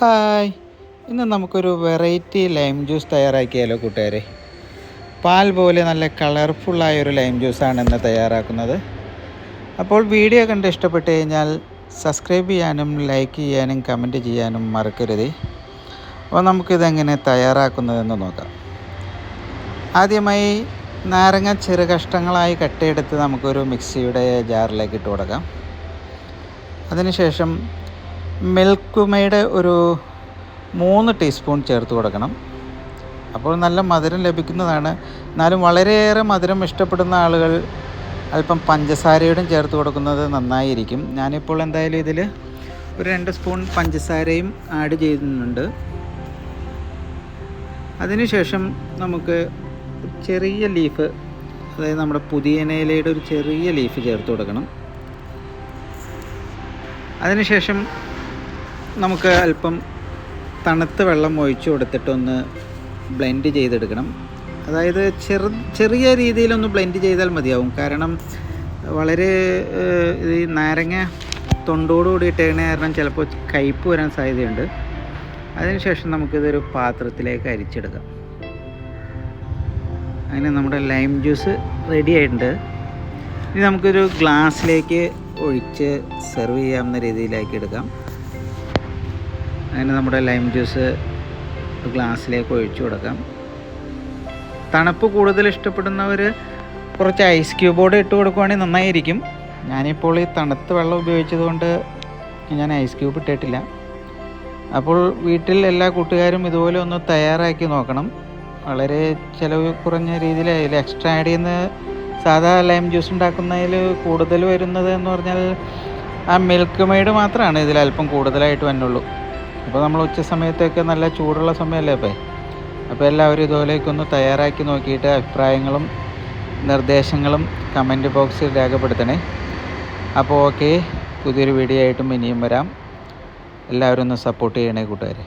Hi. ഇന്ന് നമുക്കൊരു variety lime juice തയ്യാറാക്കിയാലോ കൂട്ടുകാരെ. പാൽ പോലെ നല്ല കളർഫുള്ളായ ഒരു ലൈം ജ്യൂസാണ് ഇന്ന് തയ്യാറാക്കുന്നത്. അപ്പോൾ വീഡിയോ കണ്ട് ഇഷ്ടപ്പെട്ട് കഴിഞ്ഞാൽ സബ്സ്ക്രൈബ് ചെയ്യാനും ലൈക്ക് ചെയ്യാനും കമന്റ് ചെയ്യാനും മറക്കരുത്. അപ്പോൾ നമുക്കിതെങ്ങനെ തയ്യാറാക്കുന്നതെന്ന് നോക്കാം. ആദ്യമായി നാരങ്ങ ചെറു കഷ്ണങ്ങളായി കട്ടെടുത്ത് നമുക്കൊരു മിക്സിയുടെ ജാറിലേക്ക് ഇട്ട് കൊടുക്കാം. അതിനുശേഷം മിൽക്ക് മെയ്ഡ് ഒരു മൂന്ന് ടീസ്പൂൺ ചേർത്ത് കൊടുക്കണം. അപ്പോൾ നല്ല മധുരം ലഭിക്കുന്നതാണ്. എന്നാലും വളരെയേറെ മധുരം ഇഷ്ടപ്പെടുന്ന ആളുകൾ അല്പം പഞ്ചസാരയോടും ചേർത്ത് കൊടുക്കുന്നത് നന്നായിരിക്കും. ഞാനിപ്പോൾ എന്തായാലും ഇതിൽ ഒരു രണ്ട് സ്പൂൺ പഞ്ചസാരയും ആഡ് ചെയ്യുന്നുണ്ട്. അതിനുശേഷം നമുക്ക് ചെറിയ ലീഫ് അതായത് നമ്മുടെ പുതിയനയിലയുടെ ഒരു ചെറിയ ലീഫ് ചേർത്ത് കൊടുക്കണം. അതിനുശേഷം നമുക്ക് അല്പം തണുത്ത വെള്ളം ഒഴിച്ചു കൊടുത്തിട്ടൊന്ന് ബ്ലെൻഡ് ചെയ്തെടുക്കണം. അതായത് ചെറു ചെറിയ രീതിയിലൊന്ന് ബ്ലെൻഡ് ചെയ്താൽ മതിയാവും. കാരണം വളരെ ഈ നാരങ്ങ തൊണ്ടോട് കൂടിയിട്ടേണ കാരണം ചിലപ്പോൾ കയ്പ്പ് വരാൻ സാധ്യതയുണ്ട്. അതിനുശേഷം നമുക്കിതൊരു പാത്രത്തിലേക്ക് അരിച്ചെടുക്കാം. അങ്ങനെ നമ്മുടെ ലൈം ജ്യൂസ് റെഡി ആയിട്ടുണ്ട്. ഇനി നമുക്കൊരു ഗ്ലാസ്സിലേക്ക് ഒഴിച്ച് സെർവ് ചെയ്യാവുന്ന രീതിയിലാക്കി എടുക്കാം. അങ്ങനെ നമ്മുടെ ലൈം ജ്യൂസ് ഗ്ലാസ്സിലേക്ക് ഒഴിച്ചു കൊടുക്കാം. തണുപ്പ് കൂടുതൽ ഇഷ്ടപ്പെടുന്നവർ കുറച്ച് ഐസ് ക്യൂബോട് ഇട്ട് കൊടുക്കുവാണെങ്കിൽ നന്നായിരിക്കും. ഞാനിപ്പോൾ ഈ തണുത്ത വെള്ളം ഉപയോഗിച്ചതുകൊണ്ട് ഞാൻ ഐസ് ക്യൂബ് ഇട്ടിട്ടില്ല. അപ്പോൾ വീട്ടിൽ എല്ലാ കൂട്ടുകാരും ഇതുപോലെ ഒന്ന് തയ്യാറാക്കി നോക്കണം. വളരെ ചിലവ് കുറഞ്ഞ രീതിയിൽ അതിൽ എക്സ്ട്രാ ആഡ് ചെയ്യുന്ന സാധാ ലൈം ജ്യൂസ് ഉണ്ടാക്കുന്നതിൽ കൂടുതൽ വരുന്നത് എന്ന് പറഞ്ഞാൽ ആ മിൽക്ക് മെയ്ഡ് മാത്രമാണ് ഇതിൽ അല്പം കൂടുതലായിട്ട് വന്നുള്ളൂ. അപ്പോൾ നമ്മൾ ഉച്ച സമയത്തൊക്കെ നല്ല ചൂടുള്ള സമയമല്ലേ അപ്പോൾ അപ്പോൾ എല്ലാവരും ഇതുപോലെയൊക്കെ തയ്യാറാക്കി നോക്കിയിട്ട് അഭിപ്രായങ്ങളും നിർദ്ദേശങ്ങളും കമന്റ് ബോക്സിൽ രേഖപ്പെടുത്തണേ. അപ്പോൾ ഓക്കെ പുതിയൊരു വീഡിയോ ആയിട്ടും ഇനിയും വരാം. എല്ലാവരും ഒന്ന് സപ്പോർട്ട് ചെയ്യണേ കൂട്ടുകാരെ.